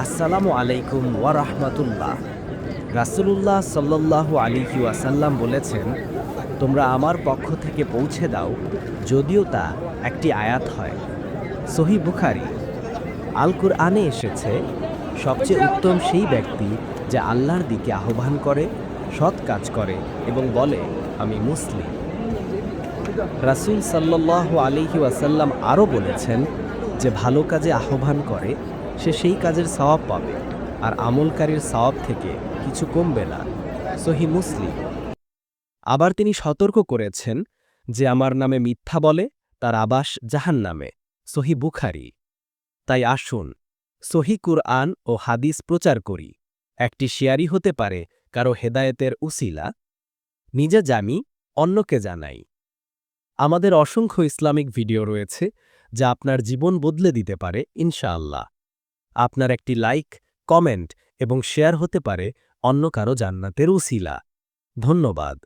আসসালামু আলাইকুম ওয়ারহমাতুল্লাহ রাসূলুল্লাহ সাল্লাল্লাহু আলাইহি ওয়াসাল্লাম বলেছেন, তোমরা আমার পক্ষ থেকে পৌঁছে দাও, যদিও তা একটি আয়াত হয়। সহি বুখারি। আল কুরআনে এসেছে, সবচেয়ে উত্তম সেই ব্যক্তি যে আল্লাহর দিকে আহ্বান করে, সৎ কাজ করে এবং বলে, আমি মুসলিম রাসূল সাল্লাল্লাহু আলাইহি ওয়াসাল্লাম আরও বলেছেন যে, ভালো কাজে আহ্বান করে সে সেই কাজের সওয়াব পাবে, আর আমলকারীর সওয়াব থেকে কিছু কমবে না। সহি মুসলিম। আবার তিনি সতর্ক করেছেন যে আমার নামে মিথ্যা বলে, তার আবাস জাহান নামে সহি বুখারি। তাই আসুন, সহি কুরআন ও হাদিস প্রচার করি। একটি শেয়ারই হতে পারে কারও হেদায়েতের উসিলা। নিজে জানি অন্যকে জানাই। আমাদের অসংখ্য ইসলামিক ভিডিও রয়েছে যা আপনার জীবন বদলে দিতে পারে, ইনশাআল্লাহ। আপনার একটি লাইক কমেন্ট এবং শেয়ার হতে পারে অন্য কারও জান্নাতের উসিলা। ধন্যবাদ।